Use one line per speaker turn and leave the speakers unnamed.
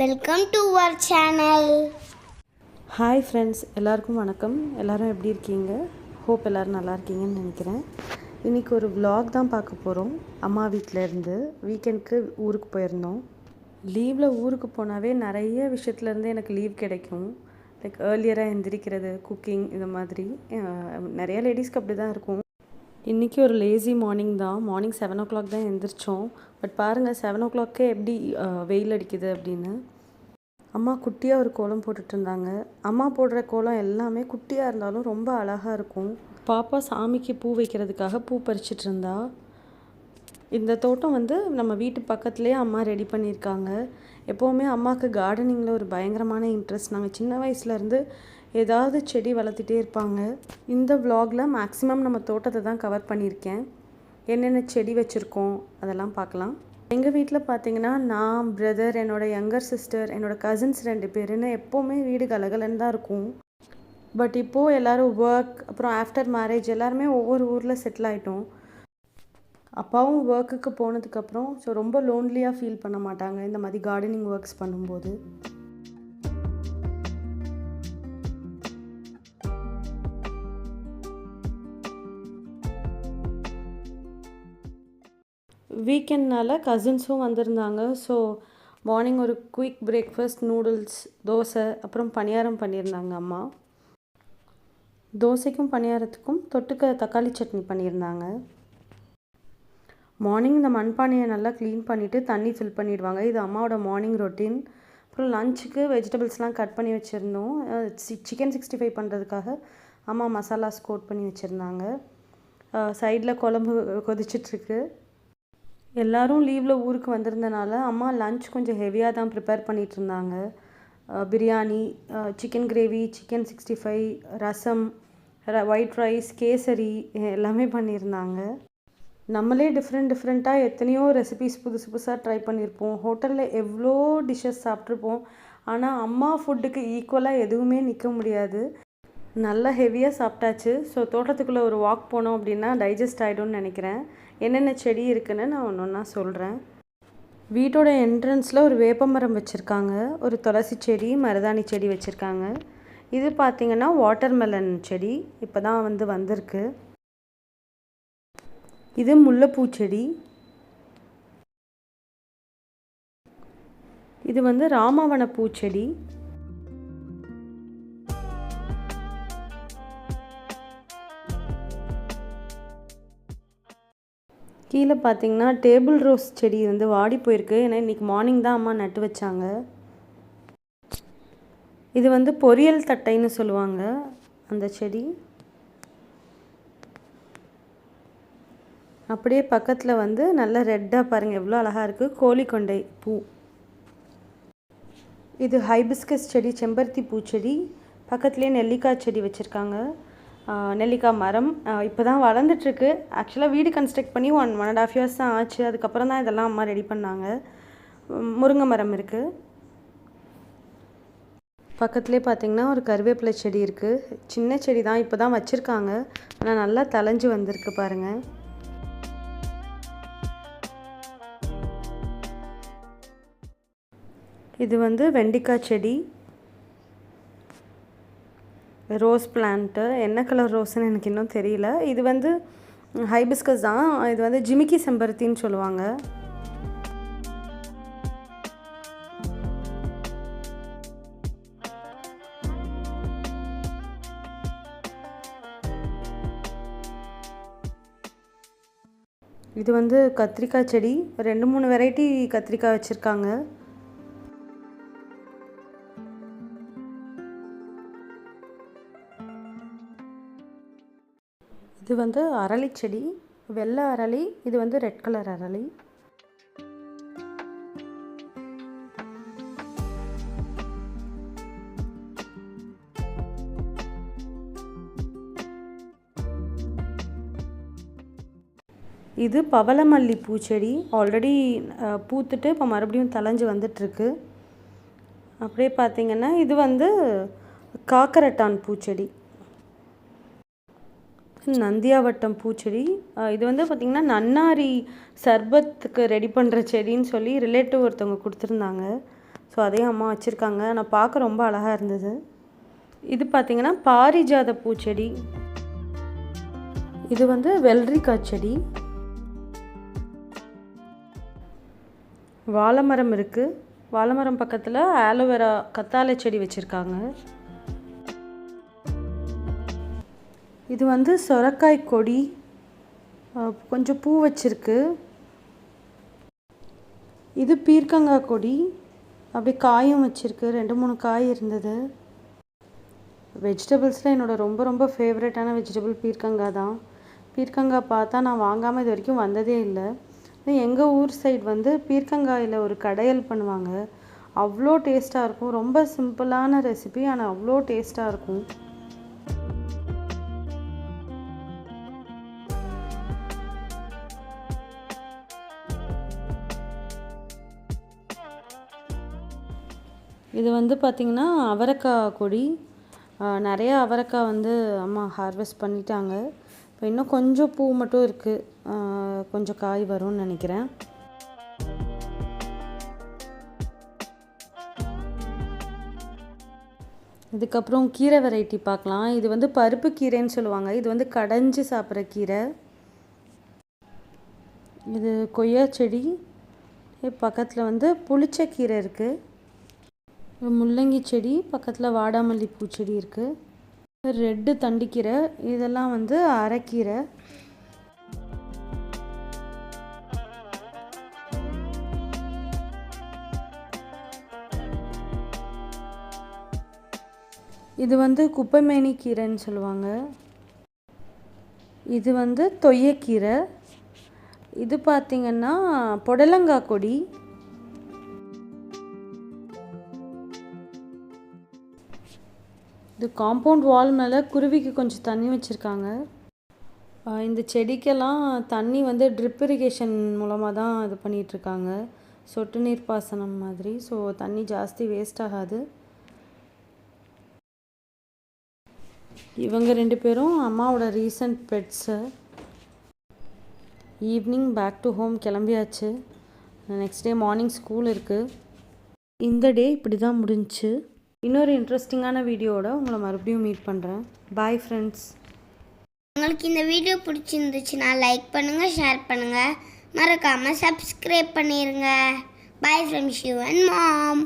Welcome to our channel
hi friends எல்லாருக்கும் வணக்கம். எல்லாரும் எப்படி இருக்கீங்க? ஹோப் எல்லோரும் நல்லா இருக்கீங்கன்னு நினைக்கிறேன். இன்றைக்கி ஒரு விலாக் தான் பார்க்க போகிறோம் அம்மா வீட்டில் இருந்து வீக்கெண்டுக்கு ஊருக்கு போயிருந்தோம். லீவில் ஊருக்கு போனாவே நிறைய விஷயத்துலேருந்து எனக்கு லீவ் கிடைக்கும். லைக் ஏர்லியராக எந்திரிக்கிறது குக்கிங் இந்த மாதிரி நிறைய லேடிஸ்க்கு அப்படி தான் இருக்கும். இன்றைக்கி ஒரு லேசி மார்னிங் தான். மார்னிங் செவன் ஓ கிளாக் தான் எந்திரிச்சோம். பட் பாருங்கள் செவன் ஓ கிளாக்கே எப்படி வெயில் அடிக்குது அப்படின்னு. அம்மா குட்டியாக ஒரு கோலம் போட்டுட்டு இருந்தாங்க. அம்மா போடுற கோலம் எல்லாமே குட்டியாக இருந்தாலும் ரொம்ப அழகாக இருக்கும். பாப்பா சாமிக்கு பூ வைக்கிறதுக்காக பூ பறிச்சிட்டு இருந்தா. இந்த தோட்டம் வந்து நம்ம வீட்டு பக்கத்துலேயே அம்மா ரெடி பண்ணியிருக்காங்க. எப்போவுமே அம்மாவுக்கு கார்டனிங்கில் ஒரு பயங்கரமான இன்ட்ரெஸ்ட் நாங்கள் சின்ன வயசுலேருந்து ஏதாவது செடி வளர்த்துட்டே இருப்பாங்க. இந்த வ்ளாகில் மேக்ஸிமம் நம்ம தோட்டத்தை தான் கவர் பண்ணியிருக்கேன். என்னென்ன செடி வச்சுருக்கோம் அதெல்லாம் பார்க்கலாம். எங்கள் வீட்டில் பார்த்தீங்கன்னா நான் பிரதர் என்னோட யங்கர் சிஸ்டர் என்னோட கசின்ஸ் ரெண்டு பேருன்னு எப்போவுமே வீடு கலகலன்னு தான் இருக்கும். பட் இப்போது எல்லோரும் ஒர்க் அப்புறம் ஆஃப்டர் மேரேஜ் எல்லாருமே ஒவ்வொரு ஊரில் செட்டில் ஆகிட்டோம் அப்பாவும் ஒர்க்குக்கு போனதுக்கப்புறம் ஸோ ரொம்ப லோன்லியாக ஃபீல் பண்ண மாட்டாங்க. இந்த மாதிரி கார்டனிங் ஒர்க்ஸ் பண்ணும்போது. வீக்கெண்ட்னால் கசின்ஸும் வந்திருந்தாங்க. ஸோ மார்னிங் ஒரு குயிக் பிரேக்ஃபாஸ்ட் நூடுல்ஸ் தோசை அப்புறம் பணியாரம் பண்ணியிருந்தாங்க அம்மா. தோசைக்கும் பணியாரத்துக்கும் தொட்டுக்க தக்காளி சட்னி பண்ணியிருந்தாங்க. மார்னிங் இந்த மண்பானையை நல்லா க்ளீன் பண்ணிவிட்டு தண்ணி ஃபில் பண்ணிடுவாங்க. இது அம்மாவோட மார்னிங் ரொட்டீன் அப்புறம் லஞ்சுக்கு வெஜிடபிள்ஸ்லாம் கட் பண்ணி வச்சுருந்தோம். சிக்கன் சிக்ஸ்டி ஃபைவ் பண்ணுறதுக்காக அம்மா மசாலாஸ் கோட் பண்ணி வச்சுருந்தாங்க. சைடில் குழம்பு கொதிச்சிட்ருக்கு எல்லாரும் லீவில் ஊருக்கு வந்திருந்தனால அம்மா லஞ்ச் கொஞ்சம் ஹெவியாக தான் ப்ரிப்பேர் பண்ணிகிட்டு இருந்தாங்க. Biryani chicken gravy chicken sixty five ரசம் ஒயிட் ரைஸ் கேசரி எல்லாமே பண்ணியிருந்தாங்க நம்மளே டிஃப்ரெண்ட் டிஃப்ரெண்ட்டாக எத்தனையோ ரெசிபிஸ் புதுசு புதுசாக ட்ரை பண்ணியிருப்போம் ஹோட்டலில் எவ்வளோ டிஷ்ஷஸ் சாப்பிட்ருப்போம் ஆனால் அம்மா ஃபுட்டுக்கு ஈக்குவலாக எதுவுமே நிற்க முடியாது. நல்லா ஹெவியாக சாப்பிட்டாச்சு. ஸோ தோட்டத்துக்குள்ளே ஒரு வாக் போனோம் அப்படின்னா டைஜஸ்ட் ஆகிடும்னு நினைக்கிறேன். என்னென்ன செடி இருக்குன்னு நான் ஒன்று ஒன்றா சொல்கிறேன் வீட்டோட என்ட்ரன்ஸில் ஒரு வேப்பமரம் வச்சுருக்காங்க. ஒரு துளசி செடி மருதாணி செடி வச்சுருக்காங்க. இது பார்த்திங்கன்னா வாட்டர்மெலன் செடி. இப்போ தான் வந்து வந்திருக்கு. இது முல்லைப்பூ செடி. இது வந்து ராமவன பூச்செடி கீழே பார்த்தீங்கன்னா டேபிள் ரோஸ் செடி வந்து வாடி போயிருக்கு. ஏன்னா இன்றைக்கி மார்னிங் தான் அம்மா நட்டு வச்சாங்க. இது வந்து பொரியல் தட்டைன்னு சொல்லுவாங்க அந்த செடி. அப்படியே பக்கத்தில் வந்து நல்ல ரெட்டாக பாருங்கள் எவ்வளோ அழகாக இருக்குது கோழிக்கொண்டை பூ. இது ஹைபிஸ்கஸ் செடி செம்பருத்தி பூச்செடி பக்கத்துலேயே நெல்லிக்காய் செடி வச்சுருக்காங்க. நெல்லிக்காய் மரம். இப்போ தான் வளர்ந்துட்டுருக்கு. ஆக்சுவலாக வீடு கன்ஸ்ட்ரக்ட் பண்ணி one one and half years தான் ஆச்சு. அதுக்கப்புறம் தான் இதெல்லாம் அம்மா ரெடி பண்ணாங்க. முருங்கை மரம் இருக்குது பக்கத்துலேயே பார்த்தீங்கன்னா ஒரு கருவேப்பிலை செடி இருக்குது சின்ன செடி தான் இப்போ தான் வச்சுருக்காங்க. ஆனால் நல்லா தளைஞ்சு வந்திருக்கு பாருங்கள் இது வந்து வெண்டிக்காய் செடி. Rose plant. என்ன கலர் ரோஸ்ன்னு எனக்கு இன்னும் தெரியல. இது வந்து ஹைபிஸ்கஸ் தான். இது வந்து ஜிமிக்கி செம்பருத்தின்னு சொல்லுவாங்க. இது வந்து கத்திரிக்காய் செடி. ரெண்டு மூணு வெரைட்டி கத்திரிக்காய் வச்சுருக்காங்க. இது வந்து அரளி செடி வெள்ளை அரளி இது வந்து ரெட் கலர் அரளி. இது பவளமல்லி பூச்செடி ஆல்ரெடி பூத்துட்டு இப்போ மறுபடியும் தலைஞ்சு வந்துட்டுருக்கு. அப்படியே பார்த்திங்கன்னா இது வந்து காக்கரட்டான் பூச்செடி நந்தியாவட்டம் பூச்செடி. இது வந்து பார்த்திங்கன்னா நன்னாரி சர்பத்துக்கு ரெடி பண்ணுற செடின்னு சொல்லி ரிலேட்டிவ் ஒருத்தவங்க கொடுத்துருந்தாங்க. ஸோ அதையும் அம்மா வச்சுருக்காங்க. நான் பார்க்க ரொம்ப அழகாக இருந்தது. இது பார்த்திங்கன்னா பாரிஜாத பூச்செடி. இது வந்து வெள்ளரிக்காய் செடி. வாழைமரம் இருக்குது வாழைமரம் பக்கத்தில் ஆலோவேரா கத்தாழை செடி வச்சுருக்காங்க. இது வந்து சொரக்காய் கொடி. கொஞ்சம் பூ வச்சிருக்கு. இது பீர்க்கங்காய் கொடி. அப்படி காயும் வச்சுருக்கு. ரெண்டு மூணு காய் இருந்தது. வெஜிடபிள்ஸில் என்னோடய ரொம்ப ரொம்ப ஃபேவரட்டான வெஜிடபிள் பீர்க்கங்காய் தான். பீர்க்கங்காய் பார்த்தா நான் வாங்காமல் இது வரைக்கும் வந்ததே இல்லை. எங்கள் ஊர் சைடு வந்து பீர்க்கங்காயில் ஒரு கடையல் பண்ணுவாங்க. அவ்வளோ டேஸ்ட்டாக இருக்கும். ரொம்ப சிம்பிளான ரெசிபி ஆனால் அவ்வளோ டேஸ்ட்டாக இருக்கும். இது வந்து பார்த்திங்கன்னா அவரைக்காய் கொடி. நிறையா அவரைக்காய் வந்து அம்மா ஹார்வெஸ்ட் பண்ணிட்டாங்க. இப்போ இன்னும் கொஞ்சம் பூ மட்டும் இருக்குது கொஞ்சம் காய் வரும்னு நினைக்கிறேன். இதுக்கப்புறம் கீரை வெரைட்டி பார்க்கலாம். இது வந்து பருப்பு கீரைன்னு சொல்லுவாங்க. இது வந்து கடைஞ்சி சாப்பிட்ற கீரை. இது கொய்யா செடி பக்கத்தில் வந்து புளிச்ச கீரை இருக்குது முள்ளங்கி செடி பக்கத்தில் வாடாமல்லி பூச்செடி இருக்குது ரெட்டு தண்டிக்கீரை இதெல்லாம் வந்து அரைக்கீரை. இது வந்து குப்பைமேனி கீரைன்னு சொல்லுவாங்க. இது வந்து தொய்யக்கீரை. இது பார்த்திங்கன்னா புடலங்காய் கொடி. இது காம்பவுண்ட் வால் மேலே குருவிக்கு கொஞ்சம் தண்ணி வச்சுருக்காங்க. இந்த செடிக்கெல்லாம் தண்ணி வந்து ட்ரிப் இரிகேஷன் மூலமாக தான் இது பண்ணிகிட்ருக்காங்க சொட்டு நீர் பாசனம் மாதிரி. ஸோ தண்ணி ஜாஸ்தி வேஸ்ட் ஆகாது. இவங்க ரெண்டு பேரும் அம்மாவோட recent pets evening back to home கிளம்பியாச்சு. நெக்ஸ்ட் டே மார்னிங் ஸ்கூல் இருக்குது இந்த டே இப்படி தான் முடிஞ்சுச்சு இன்னொரு இன்ட்ரெஸ்டிங்கான வீடியோவோட உங்களை மறுபடியும் மீட் பண்ணுறேன் பாய் ஃப்ரெண்ட்ஸ்
உங்களுக்கு இந்த வீடியோ பிடிச்சிருந்துச்சுன்னா லைக் பண்ணுங்கள் ஷேர் பண்ணுங்கள் மறக்காமல் சப்ஸ்கிரைப் பண்ணிடுங்க bye from Shiv and mom